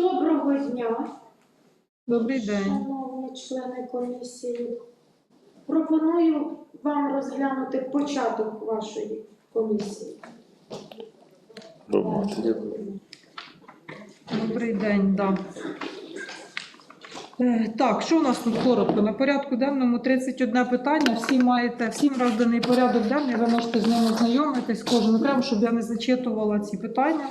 Доброго дня, Добрий день. шановні члени комісії. Пропоную вам розглянути початок вашої комісії. Добрий день, да. Е, Так, що у нас тут коротко? На порядку денному 31 питання. Всі маєте, всім розданий порядок денний, ви можете з ним ознайомитись, кожен окремо, щоб я не зачитувала ці питання.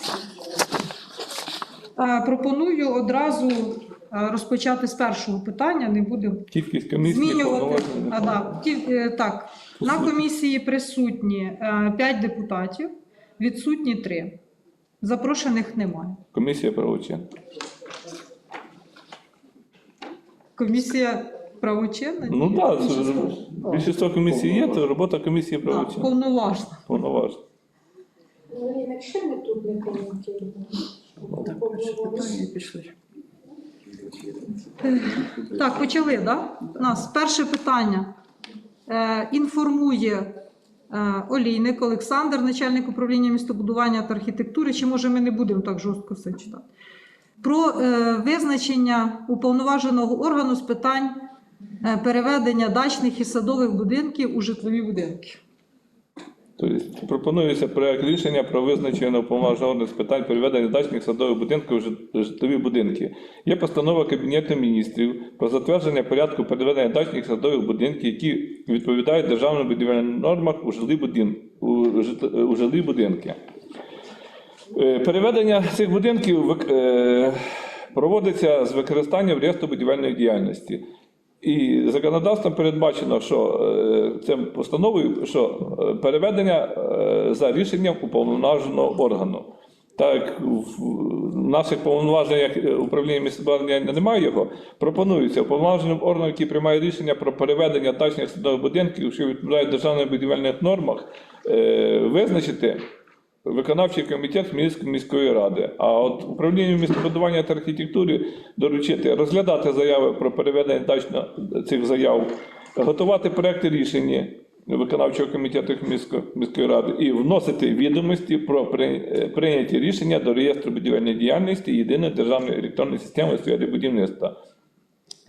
Е, Пропоную одразу е, розпочати з першого питання, не будемо Кількість комісій змінювати. повноважень. А, да. Ті- е, так. На комісії присутні 5 депутатів, відсутні 3. Запрошених немає. Комісія правочин. Комісія правочинна? Ну так, да, більшість комісій є, то робота комісії А, правочин. повноважна. Повноважна. Ну, і якщо ми тут не коментуємо, Так, почали, так? Да? У нас перше питання. Е, інформує е, Олійник Олександр, начальник управління містобудування та архітектури. Чи може ми не будемо так жорстко все читати? Про е, визначення уповноваженого органу з питань е, переведення дачних і садових будинків у житлові будинки. Тобто пропонується проект рішення про визначення уповноваженого з питань переведення дачних садових будинків у житлові будинки. Є постанова Кабінету міністрів про затвердження порядку переведення дачних садових будинків, які відповідають державним будівельним нормам у жилі будин, у, у жилі будинки. Е, Переведення цих будинків е, проводиться з використанням реєстру будівельної діяльності. І законодавством передбачено, що е, цим постановою, що е, переведення е, за рішенням уповноваженого органу. Так, в наших повноваженнях управління містобудування немає його. Пропонується уповноваженим органом, який приймає рішення про переведення дачних садових будинків, що відповідають державних будівельних нормах, визначити виконавчий комітет міської ради. А от управлінню містобудування та архітектури доручити розглядати заяви про переведення дачно цих заяв, готувати проекти рішення виконавчого комітету міської ради і вносити відомості про е, прийняті рішення до реєстру будівельної діяльності єдиної державної електронної системи у сфері будівництва.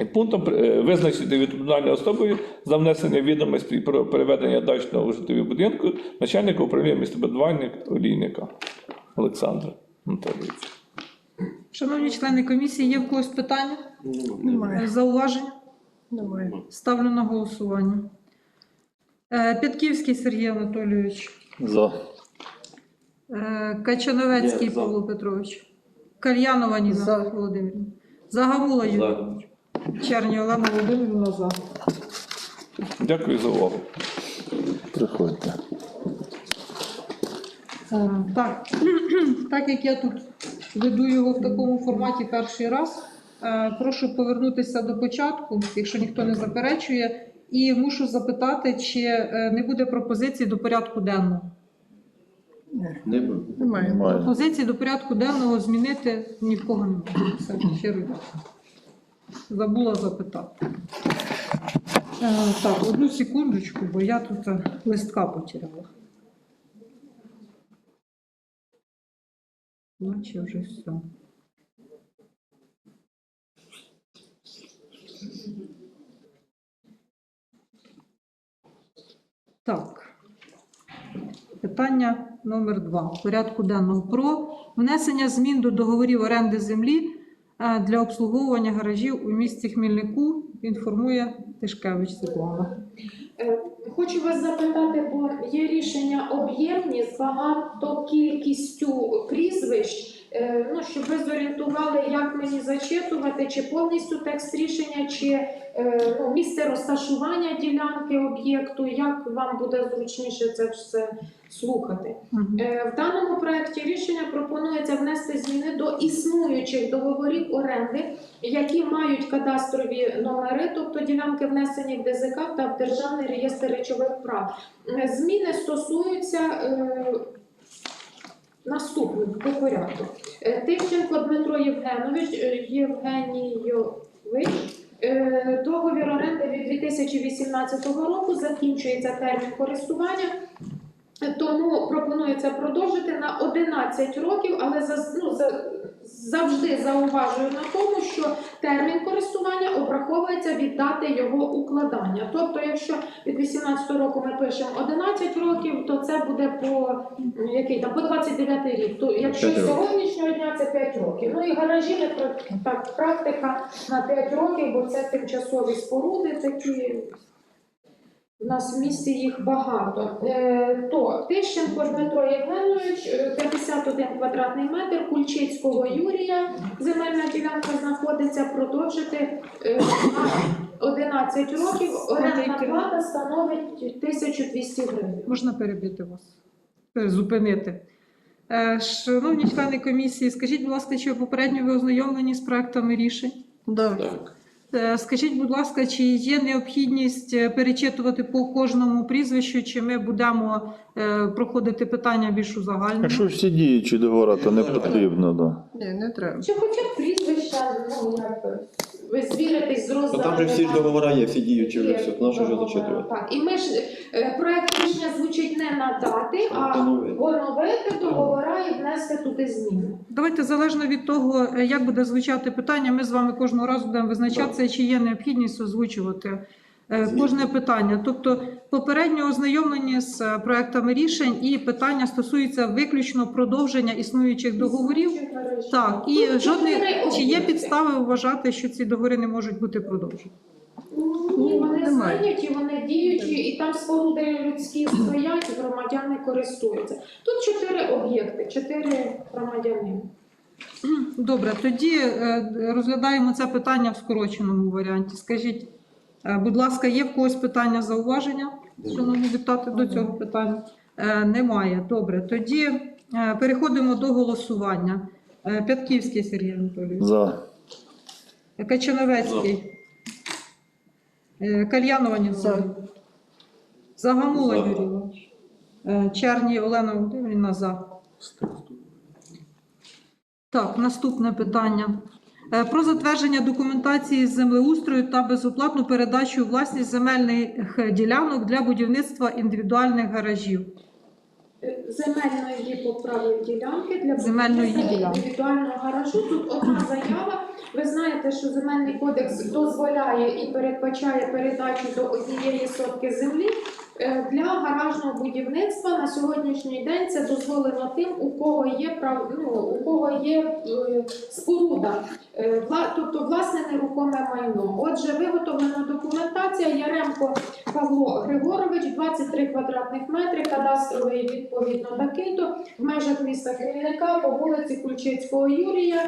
Пунктом е, визначити відповідальною особою за внесення відомостей про переведення дачного у житлові будинку начальника управління містобудування олійника Олександра Анатолійовича. Шановні члени комісії, є в когось питання? Немає. Зауваження? Немає. Ставлю на голосування. Е, П'ятківський Сергій Анатолійович. За. Е, Качановецький. Павло Петрович. Кальянова Ніна За. Володимирівна. Загамула Юрій. Черні Олена Володимирівна за. Дякую за увагу. Приходьте. Е, Так, так як я тут веду його в такому форматі перший раз, е, прошу повернутися до початку, якщо ніхто не заперечує, і мушу запитати, чи е, не буде пропозицій до порядку денного. Не буде. Немає. Немає. Пропозиції до порядку денного змінити ні в кого немає. Все, щиро дякую. Забула запитати. Е, Так, одну секундочку, бо я тут е, листка потеряла. Наче вже все. Так. Питання номер два порядку денного про внесення змін до договорів оренди землі для обслуговування гаражів у місті Хмільнику. Інформує Тишкевич Світлана. Е, Хочу вас запитати, бо є рішення об'ємні з багато кількістю прізвищ, ну, щоб ви зорієнтували, як мені зачитувати, чи повністю текст рішення, чи е, ну, місце розташування ділянки об'єкту, як вам буде зручніше це все слухати. Е, В даному проєкті рішення пропонується внести зміни до існуючих договорів оренди, які мають кадастрові номери, тобто ділянки внесені в ДЗК та в Державний реєстр речових прав. Е, Зміни стосуються наступних по порядку. Е, Тищенко Дмитро Євгенович, е, Євгенійович. Е, Договір оренди від 2018 року закінчується термін користування. Тому пропонується продовжити на 11 років, але за, ну, за, завжди зауважую на тому, що термін користування обраховується від дати його укладання. Тобто, якщо від 18 року ми пишемо 11 років, то це буде по який там по 29 рік. То якщо з сьогоднішнього дня це 5 років. Ну і гаражі пр- так практика на 5 років, бо це тимчасові споруди такі. У нас в місті їх багато. Е, то Тищенко Дмитро Євгенович, е, 51 квадратний метр, Кульчицького Юрія, земельна ділянка знаходиться, продовжити е, на 11 років. Орендна плата становить 1200 гривень. Можна перебити вас, зупинити. Е, Шановні члени комісії, скажіть, будь ласка, чи попередньо ви ознайомлені з проектами рішень? Так. Е, Скажіть, будь ласка, чи є необхідність е, перечитувати по кожному прізвищу, чи ми будемо е, проходити питання більш узагальнено? Якщо всі діючі договори, то не потрібно, да. Ні, не треба. Чи хоча б прізвища, ну ви звіритесь з розданими... там же всі ж договори є, всі діючі вже все, наше вже зачитувати. Так, і ми ж, е, проект рішення звучить не надати, а Поновити. поновити договора і внести туди зміни. Давайте залежно від того, е, як буде звучати питання, ми з вами кожного разу будемо визначатися, чи є необхідність озвучувати. Кожне питання. Тобто попередньо ознайомлені з е, проектами рішень і питання стосуються виключно продовження існуючих договорів. Так, і Тут жодних чи є підстави вважати, що ці договори не можуть бути продовжені? Ні, вони Немає. зайняті, вони діючі, і там споруди людські стоять, громадяни користуються. Тут чотири об'єкти, чотири громадяни. Добре, тоді е, розглядаємо це питання в скороченому варіанті. Скажіть, е, будь ласка, є в когось питання зауваження, шановні депутати, до цього питання? Е, Немає. Добре, тоді е, переходимо до голосування. Е, Пятківський Сергій Анатолійович, За. Качановецький, Е, Кальянова Ніна Загамула За. Юрій Іванович, Е, Черні Олена Володимирівна за. Так, наступне питання. Е, Про затвердження документації з землеустрою та безоплатну передачу власність земельних ділянок для будівництва індивідуальних гаражів. Земельної поправої ділянки для Земельної індивідуального гаражу. Тут одна заява. Ви знаєте, що земельний кодекс дозволяє і передбачає передачу до однієї сотки землі. Е, Для гаражного будівництва на сьогоднішній день це дозволено тим, у кого є прав, ну, у кого є е, споруда, Е, тобто власне нерухоме майно. Отже, виготовлена документація Яремко Павло Григорович, 23 квадратних метри, кадастровий відповідно Дакито, в межах міста Хмельника по вулиці Кульчицького Юрія.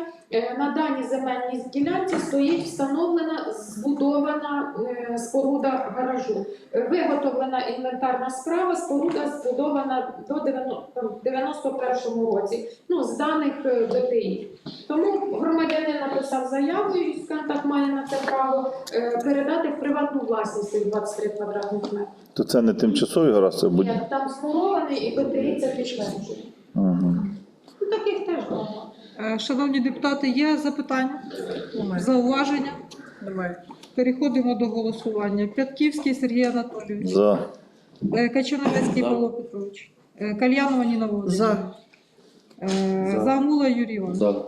На даній земельній ділянці стоїть встановлена збудована споруда гаражу. Виготовлена інвентарна справа, споруда збудована до 91-му році. Ну, з даних е, ДТІ. Тому громадянин написав заяву і скажімо так має на це право е, передати в приватну власність цих 23 квадратних метри. То це не тимчасові гараж, це буде. Ні, Там змурований і БТІ це підтверджує. Угу. Ну, таких теж багато. Е, Шановні депутати, є запитання, Немає. зауваження? Немає. Переходимо до голосування. Пятківський Сергій Анатолійович, За. Е, Павло Петрович, Е, Кальянова Ніна Володимирівна, За. Е, Юрій Іванович. За.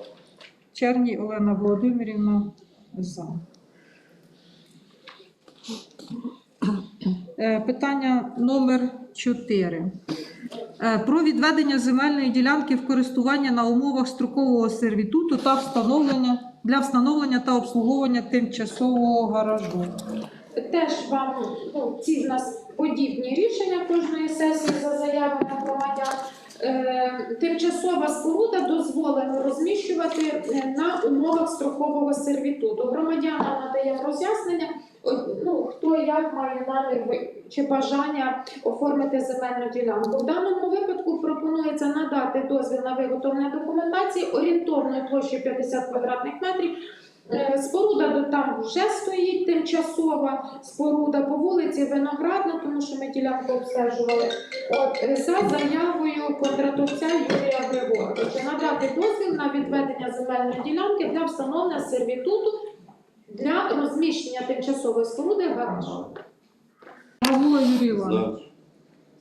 Черній Олена Володимирівна за. Питання номер 4. Про відведення земельної ділянки в користування на умовах строкового сервітуту та встановлення для встановлення та обслуговування тимчасового гаражу. Теж вам ну, ці в нас подібні рішення кожної сесії за заявами громадян. Е, тимчасова споруда дозволено розміщувати е, на умовах строкового сервітуту. Громадянам надаємо роз'яснення, ну, хто як має намір чи бажання оформити земельну ділянку. В даному випадку пропонується надати дозвіл на виготовлення документації орієнтовної площі 50 квадратних метрів. Е, Споруда до- там вже стоїть тимчасова споруда по вулиці Виноградна, тому що ми ділянку обстежували. От за заявою контратовця Юрія Григоровича надати дозвіл на відведення земельної ділянки для встановлення сервітуту для розміщення тимчасової споруди гаражу. Павло Юрій Іванович.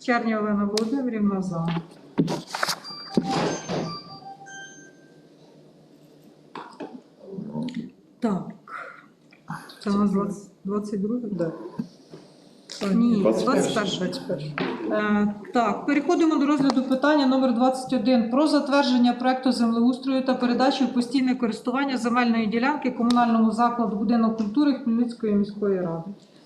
Черня Олена Володимирівна за. Так. Це у нас 20 22 Да. Ні, 21. 21. Е, Так, переходимо до розгляду питання номер 21 про затвердження проекту землеустрою та передачу в постійне користування земельної ділянки комунальному закладу будинок культури Хмельницької міської ради.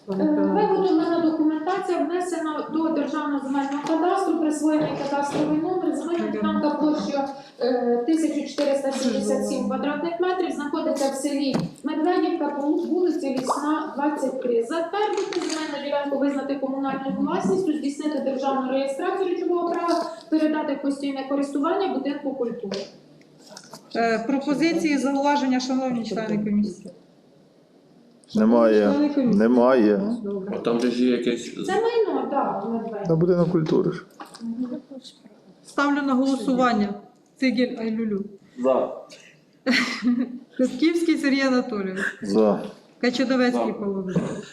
Е, Виготовлена документація внесена до державного земельного кадастру, присвоєний кадастровий номер, земельна ділянка площею е, 1477 квадратних метрів, знаходиться в селі Медведівка по вулиці Лісна, 23. Затвердити земельну ділянку, визнати комунальною власністю, здійснити державну реєстрацію речового права, передати в постійне користування будинку культури. Е, Пропозиції, зауваження, шановні члени комісії. Немає. Немає. А там же ж є якесь. Це майно, так. На будинок культури ж. Ставлю на голосування. Цигель Айлюлю. За. Китківський Сергій Анатолійович. За. Качадовецький Павло Вікторович.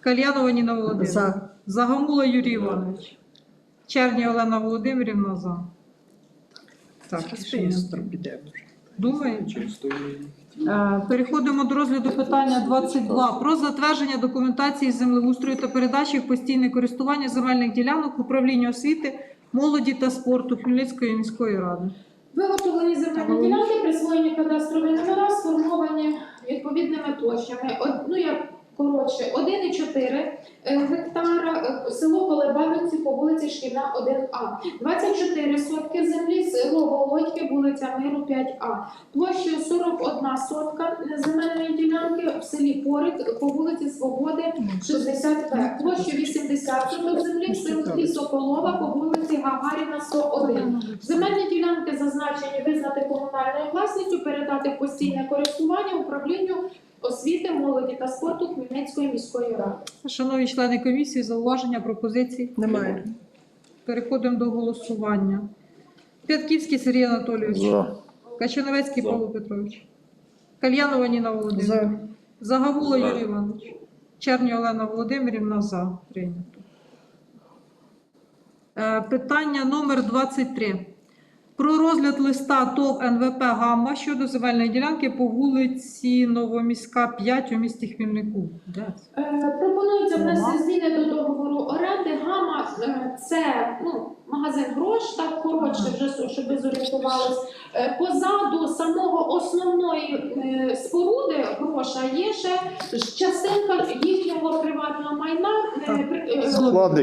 Кальянова Ніна Володимирівна. За. Загамула Юрій Іванович. Черні Олена Володимирівна за. Так, рішення. Е, Переходимо до розгляду питання 22 про затвердження документації землеустрою та передачі в постійне користування земельних ділянок управління освіти, молоді та спорту Хмельницької міської ради. Виготовлені земельні ділянки, присвоєні кадастрові номера, сформовані відповідними площами. Од- Ну, я коротше, 1,4 е, гектара, е, село Колебавинці по вулиці Шкільна 1А. 24 сотки землі, село Володьке, вулиця Миру 5А. Площею 41 сотка земельної ділянки в селі Порик по вулиці Свободи 60Б. Площею 80 соток землі в селі Соколова по вулиці Гагаріна 101. Земельні ділянки зазначені визнати комунальною власністю, передати в постійне користування управлінню освіти, молоді та спорту Хмельницької міської ради. Шановні члени комісії, зауваження, пропозиції. Немає. Переходимо до голосування. П'ятківський Сергій Анатолійович. За. Качановецький За. Павло Петрович. Кальянова Ніна Володимирівна. За. Загавула За. Юрій Іванович. Черні Олена Володимирівна за. Прийнято. Е, Питання номер 23. Про розгляд листа ТОВ НВП «Гамма» щодо земельної ділянки по вулиці Новоміська, 5 у місті Хмільнику. Де? Е, Пропонується внести зміни до договору оренди. Гама е, це ну, магазин грош, так коротше, вже щоб ви зорієнтувались. Е, Позаду самого основної е, споруди гроша є ще частинка їхнього приватного майна. е.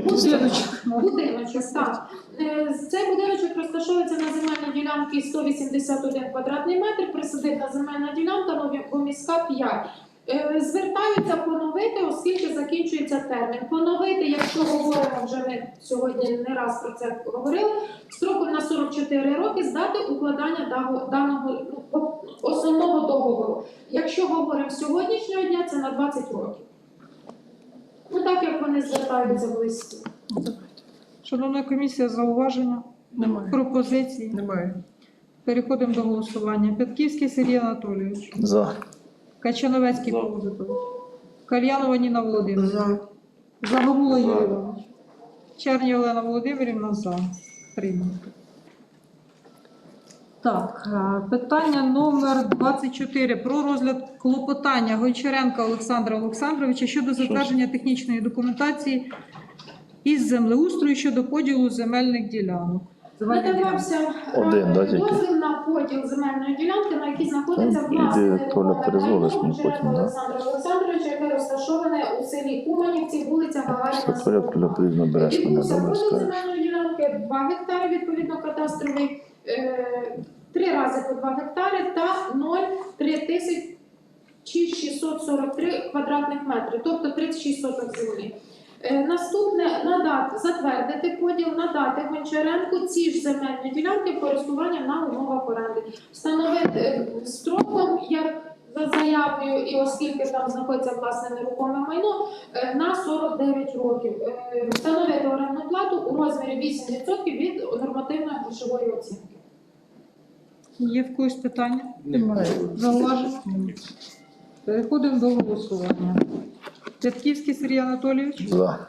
Будиночок. Будиночок, так. Цей будиночок розташовується на земельній ділянці 181 квадратний метр, присадибна земельна ділянка, Новоміська 5. Е, Звертаються поновити, оскільки закінчується термін. Поновити, якщо говоримо, вже ми сьогодні не раз про це говорили, строком на 44 роки здати укладання даного ну, основного договору. Якщо говоримо сьогоднішнього дня, це на 20 років. Ну так як вони звертаються в листі. Шановна комісія, зауваження, Немає. пропозиції. Немає. Переходимо до голосування. П'ятківський Сергій Анатолійович. За. Качановецький За. Павло. Кальянова Ніна Володимирівна. За. Загамула За. Юрій Іванович. Черні Олена Володимирівна за. Прийнято. Так, е, питання номер 24 про розгляд клопотання Гончаренка Олександра Олександровича щодо затвердження технічної документації із землеустрою щодо поділу земельних ділянок. Надавався Один, да, тільки? дозвіл на поділ земельної ділянки, на якій знаходиться Ну, власне Толя, перезвониш мені потім, да? Олександра Олександровича, яке розташоване у селі Куманівці, вулиця Гагаріна. Що Толя, береш мене, Відбувся добре поділ скажеш. земельної ділянки 2 гектари, відповідно кадастровий, е, три рази по 2 гектари та 0,3 тисячі 643 квадратних метри, тобто 36 соток землі. Е, Наступне надати затвердити поділ, надати Гончаренку ці ж земельні ділянки користування на умовах оренди, встановити е, строком, як за заявою, і оскільки там знаходиться власне нерухоме майно, е, на 49 років. Встановити орендну плату у розмірі 8% від нормативної грошової оцінки. Є в когось питання? Немає. Зауваження? Переходимо до голосування. Пятківський Сергій Анатолійович. За.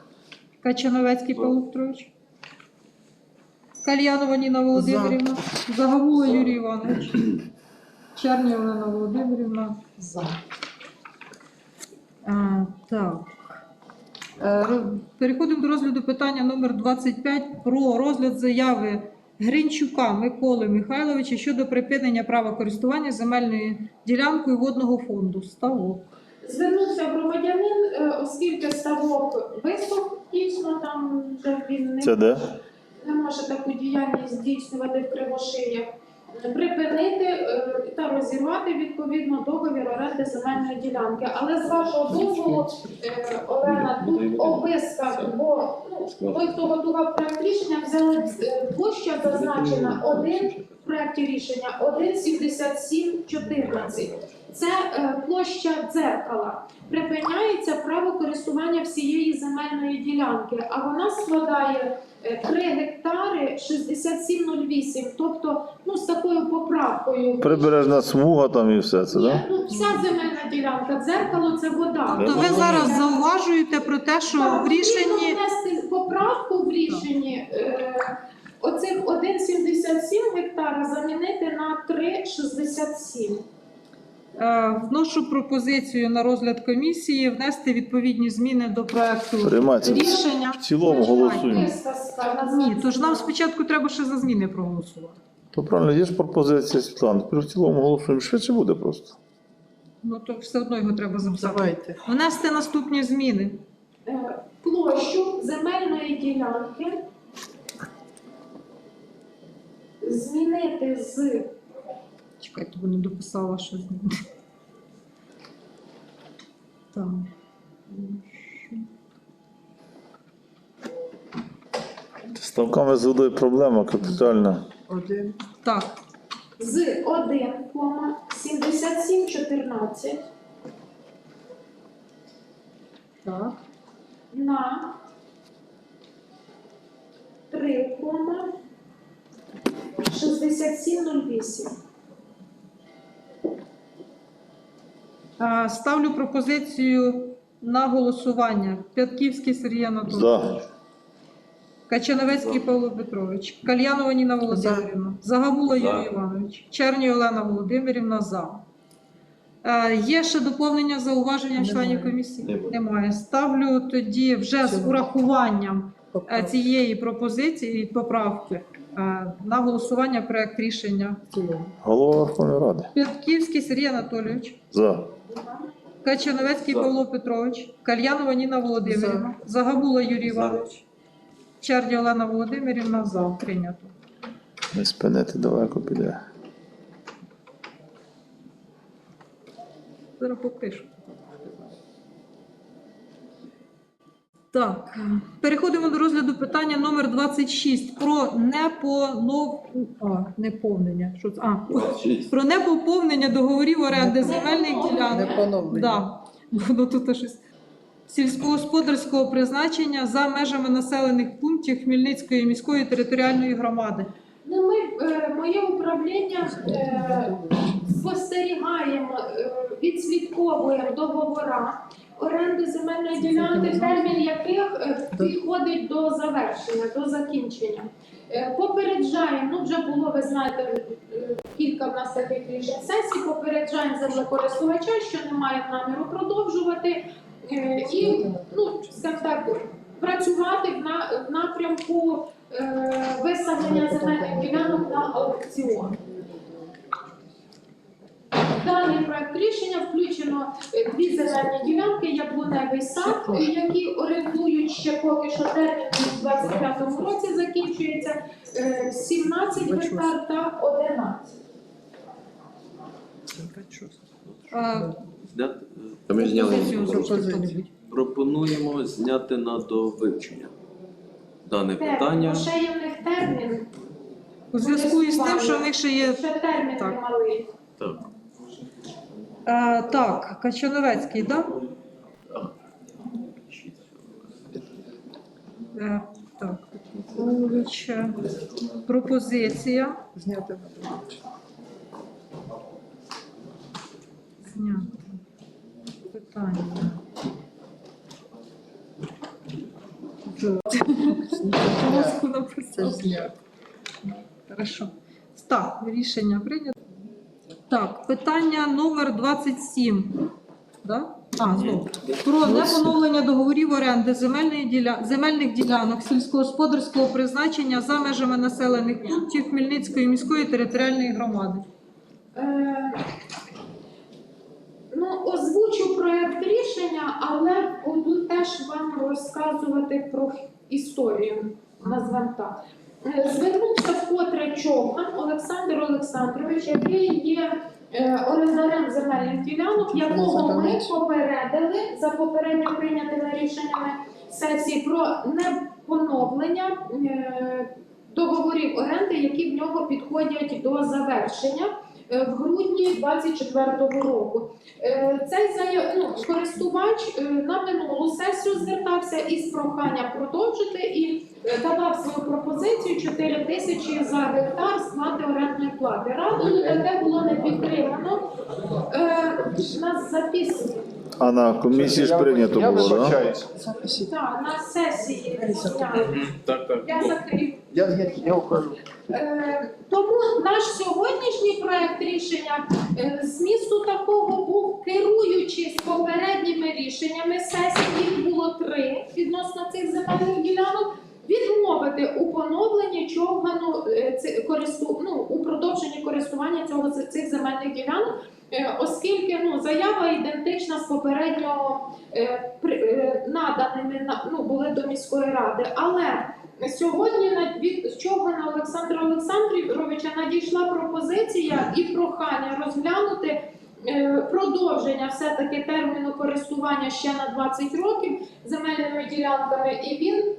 Качановецький Павло Петрович. Кальянова Ніна Володимирівна. Загавула Юрій Іванович. Черні Олена Володимирівна. За. Е, Так. Е, ро- Переходимо до розгляду питання номер 25 про розгляд заяви Гринчука Миколи Михайловича щодо припинення права користування земельною ділянкою водного фонду. Ставок. Звернувся громадянин, е, оскільки ставок висох, дійсно там де він не Це де? не може таку діяльність здійснювати в Кривошиях, припинити е, та розірвати відповідно договір оренди земельної ділянки. Але з вашого дозволу, е, Олена, тут обиска, бо ну, той, хто готував проект рішення, взяли е, площа зазначена один в проекті рішення 1,7714. Це площа дзеркала. Припиняється право користування всієї земельної ділянки, а вона складає 3 гектари 6708, тобто ну, з такою поправкою. Прибережна смуга там і все це, так? ну, вся земельна ділянка, дзеркало це вода. Тобто ви зараз зауважуєте про те, що Так, в рішенні внести поправку в рішенні. Е, оцих 1,77 гектара замінити на 3,67. Е, вношу пропозицію на розгляд комісії внести відповідні зміни до проекту Приймається. рішення. В цілому голосуємо. Ні, тож нам спочатку треба ще за зміни проголосувати. То правильно, є ж пропозиція Світлана. Тепер в цілому голосуємо. Швидше буде просто. Ну то все одно його треба записати. Давайте. Внести наступні зміни. Е, площу земельної ділянки змінити з Чекайте, бо не дописала, що зміни. Так. З ставками з водою проблема капітальна. Один. Так, з 1,7714 так. на 3,6708. Ставлю пропозицію на голосування. П'ятківський Сергій Анатолійович. За. Качановецький Павло Петрович, Кальянова Ніна Володимирівна, Загамула Юрій Іванович, Черні Олена Володимирівна за. Е, є ще доповнення зауваження членів комісії? Немає. Немає. Ставлю тоді вже з урахуванням е, цієї пропозиції і поправки е, на голосування проект рішення. Голова Верховної Ради. П'ятківський Сергій Анатолійович, За. Качановецький Павло Петрович, Кальянова Ніна Володимирівна, Загабула Юрій Іванович, Черді Олена Володимирівна за прийнято. Не спинити далеко піде. Зараз попишу. Так, переходимо до розгляду питання номер 26 про непонов... а, неповнення. Що це? А, про непоповнення договорів оренди земельних ділянок. Да, воно тут щось. Сільськогосподарського призначення за межами населених пунктів Хмельницької міської територіальної громади. Ну, ми, е, моє управління е, спостерігаємо, е, відслідковуємо договора оренди земельної ділянки, термін яких е, підходить до завершення, до закінчення. Е, Попереджаємо, ну вже було, ви знаєте, е, кілька в нас таких рішень сесій, попереджаємо землекористувача, що немає наміру продовжувати. І, ну, скажімо так, працювати в напрямку виставлення земельних ділянок на аукціон. В Даний проект рішення включено е, дві земельні ділянки, яблуневий сад, е, які орендують ще поки що термін у 25-му році закінчується е, 17 гектар та 11. Е, Зняти- Та ми зняли. пропозицію. Пропонуємо зняти на довивчення дане Термін, питання. ще є в них термін, У зв'язку із тим, що в них ще є. ще термін Так. немалий. Так. Е, так, Качановецький, так? Е, так, Петрович, е, пропозиція Зняти на зняти. Питання. Це зняти. Хорошо. Так, рішення прийнято. Так, питання номер 27. Да? А, знову. Про непоновлення договорів оренди земельної діля... земельних ділянок сільськогосподарського призначення за межами населених пунктів Хмельницької міської територіальної громади. Е, Ну, озвучу проект рішення, але буду теж вам розказувати про історію. Назвемо так. Е, Звернувся вкотре Човган Олександр Олександрович, який є е, орендарем земельних ділянок, якого ми попередили за попередньо прийнятими рішеннями сесії про непоновлення е, договорів оренди, які в нього підходять до завершення в грудні 2024 року. Е, Цей заяв... ну, користувач е, на минулу сесію звертався із проханням продовжити і е, давав свою пропозицію 4 тисячі за гектар сплати орендної плати. Радою таке було не підтримано. Е, Нас записано. А на комісії ж прийнято Я було, так? Да? вибачаюсь. Так, на сесії зняли. Так, так. Я закрив. Я, я, я ухожу. Е, Тому наш сьогоднішній проект рішення е, змісту такого був керуючись попередніми рішеннями сесії, їх було три відносно цих земельних ділянок. Відмовити у поновленні човгану е, користу, ну, у продовженні користування цього цих земельних ділянок, оскільки ну, заява ідентична з попередньо е, е, наданими на- ну, були до міської ради. Але Сьогодні від Човгана Олександра Олександровича надійшла пропозиція і прохання розглянути е, продовження все-таки терміну користування ще на 20 років земельними ділянками, і він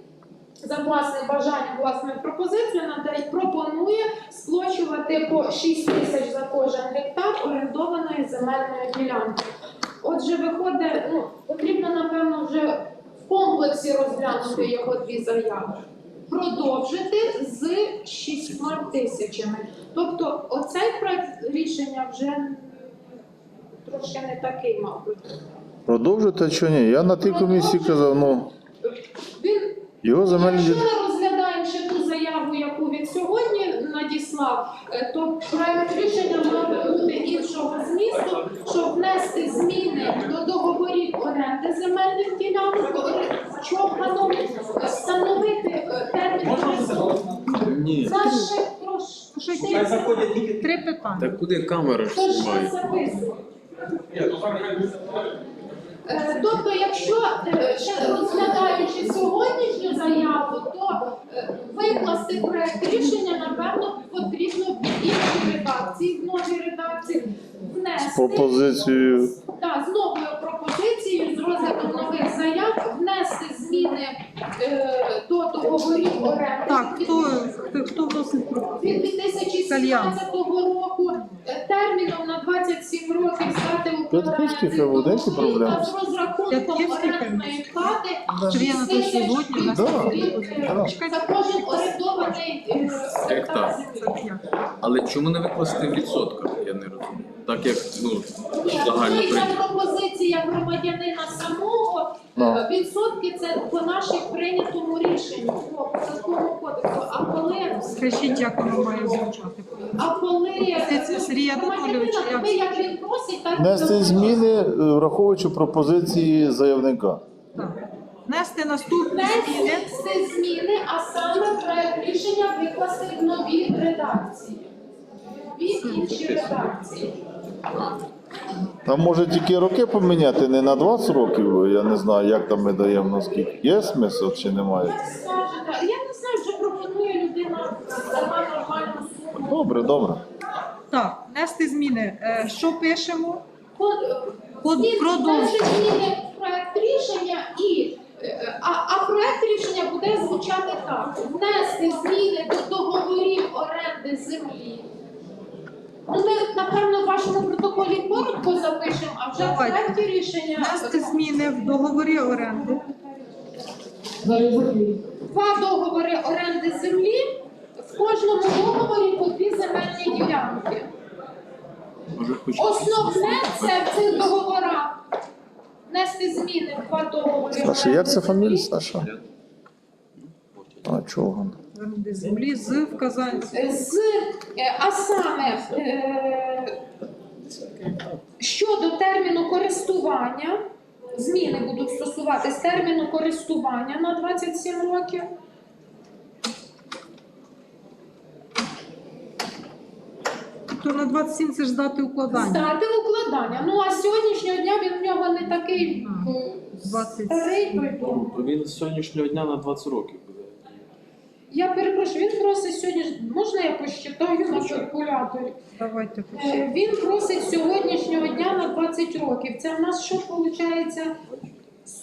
за власним бажанням, власною пропозицією надає пропонує сплачувати по 6 тисяч за кожен гектар орендованої земельної ділянки. Отже, виходить, ну потрібно напевно вже в комплексі розглянути його дві заяви продовжити з 6 тисячами. Тобто, оцей проект рішення вже трошки не такий, мабуть. Продовжити чи ні? Я на тій комісії казав, ну, його земельні якщо ми розглядаємо ще ту заяву, яку він сьогодні надіслав, е, то проект рішення мав бути іншого змісту, щоб внести зміни до договорів оренди земельних ділянок, чопганом, встановити е, термін. Ні. Наше трошки. Три питання. Так куди камера ж Хто ж знімає? нас записує? Е, Тобто, якщо е, ще розглядаючи сьогоднішню заяву, то е, викласти проект рішення, напевно, потрібно в іншій редакції, в новій редакції внести Пропозицію. Так, з новою пропозицією, з розглядом нових заяв, внести зміни е, до договорів оренди. Так, хто, хто, вносить пропозицію? Від 2017 року е, терміном на 27 років здати у П'ятківський Феводенський проблем. з розрахунком П'ятківський орендної плати на те сьогодні на Да. Да. За кожен орендований е, гектар землі. Але чому не викласти в відсотках? Я не розумію. Так як ну Ні, загально це прийнято. пропозиція громадянина самого. Ну. Е, Відсотки це по нашій прийнятому рішенню по податковому кодексу. А коли Скажіть, як воно має звучати? а коли Це Сергія Анатолійовича, громадянина, як- ви як він просить, так і Внести зробимо. зміни, е, враховуючи пропозиції заявника. Так. Внести наступні зміни. Внести зміни, а саме проект рішення викласти в новій редакції. В іншій редакції. Там може тільки роки поміняти, не на 20 років, я не знаю, як там ми даємо наскільки. Є смисл чи немає? Я не знаю, вже пропонує людина нормальну суму. Добре, добре. Так, внести зміни. Е, Що пишемо? Код- Код Змін- продовж- перше зміни в проект рішення і е, а, а проект рішення буде звучати так: внести зміни до договорів оренди землі. Ну, ми, напевно, в вашому протоколі коротко запишемо, а вже в Давайте. проекті рішення Внести зміни в договорі оренди. два договори оренди землі, в кожному договорі по дві земельні ділянки. Може хоч Основне це в цих договорах внести зміни в два договори. Саша, як це фамілія. Саша? А чого? Оренди землі з вказань. З, е, а саме е, щодо терміну користування зміни будуть стосуватись терміну користування на 27 років. То на 27 це ж здати укладання. Здати укладання. Ну а з сьогоднішнього дня він в нього не такий е, 27. старий. той дом. Він з сьогоднішнього дня на 20 років буде. Я перепрошую, він просить сьогодні. Можна я посчитаю на калькуляторі? Давайте. Е, Він просить сьогоднішнього дня на 20 років. Це в нас що виходить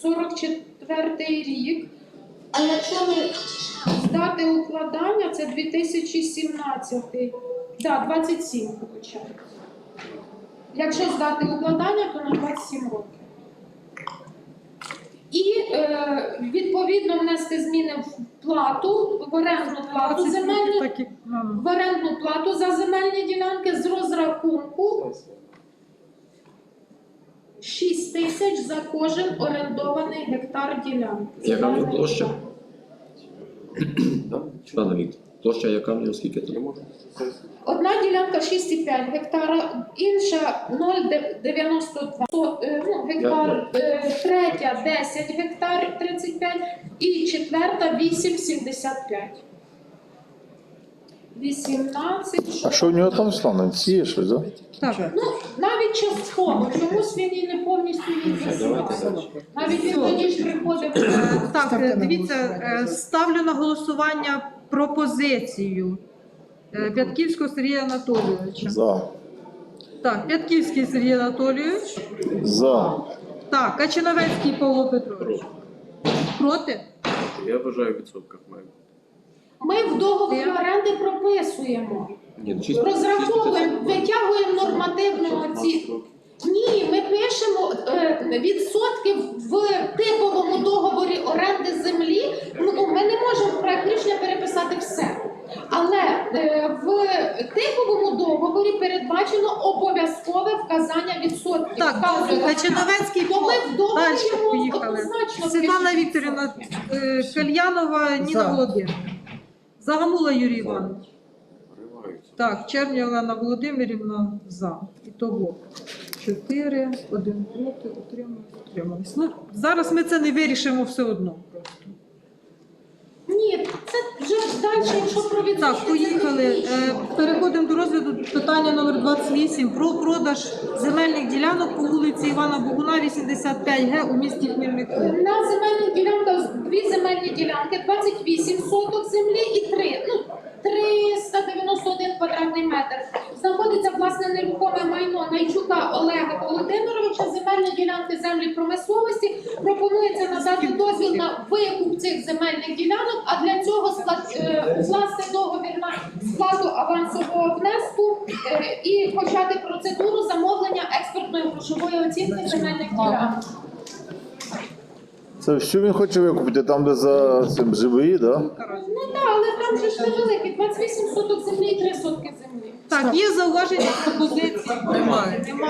44-й рік. А якщо ми здати укладання, це 2017. Так, 27 виходить. Якщо здати укладання, то на 27 років. І е, відповідно внести зміни в плату, в орендну плату земельну ну, в орендну плату за земельні ділянки з розрахунку 6 тисяч за кожен орендований гектар ділянки. Яка площа? Так? Пане Віктор, площа яка в нього скільки там? Одна ділянка 6,5 гектара, інша 0,92 е, ну, гектар, е, третя 10 гектар 35 і четверта 8,75. 18. А що в нього там стане? Сіє щось, так? Так, Ну, навіть частково, чомусь він і не повністю її засівав. Навіть він тоді ж приходив. так, е, дивіться, ставлю на голосування пропозицію е, П'ятківського Сергія Анатолійовича. За. Так, П'ятківський Сергій Анатолійович. За. Так, Качановецький Павло Петрович. Проти? Я вважаю в відсотках має бути. Ми в договорі оренди прописуємо, Ні, ну, шість- розраховуємо, витягуємо нормативну оцінку. Ні, ми пишемо е, відсотки в типовому договорі оренди землі. Ну, ми не можемо в проект рішення переписати все. Але е, в типовому договорі передбачено обов'язкове вказання відсотків. Так, Вказуємо. Качановецький То ми в договорі йому поїхали. однозначно Світлана пишемо Вікторівна, відсотки. е, Кальянова, Ніна За. Володимирівна. Загамула Юрій Іванович. Так, Черня Олена Володимирівна за. І того 4, 1 проти, утримались, утримались. Ну, зараз ми це не вирішимо все одно. Просто. Ні, це вже далі, якщо про. Так, поїхали. Е, Переходимо до розгляду питання номер 28 про продаж земельних ділянок по вулиці Івана Богуна, 85Г у місті Хмельнику. На земельних ділянках дві земельні ділянки, 28 соток землі і 3, ну, 391 квадратний метр. Знаходиться власне нерухоме майно Найчука Олега Володимировича, земельні ділянки землі промисловості. Пропонується надати дозвіл на викуп цих земельних ділянок, а для цього склад, е, укласти договір на сплату авансового внеску е, і почати процедуру замовлення експертної грошової оцінки земельних ділянок. Це що він хоче викупити? Там, де за цим живої. Да? Ну так, але там же ж невеликі, 28 соток землі і 3 сотки землі. Так, є зауваження пропозиції? Немає. Немає.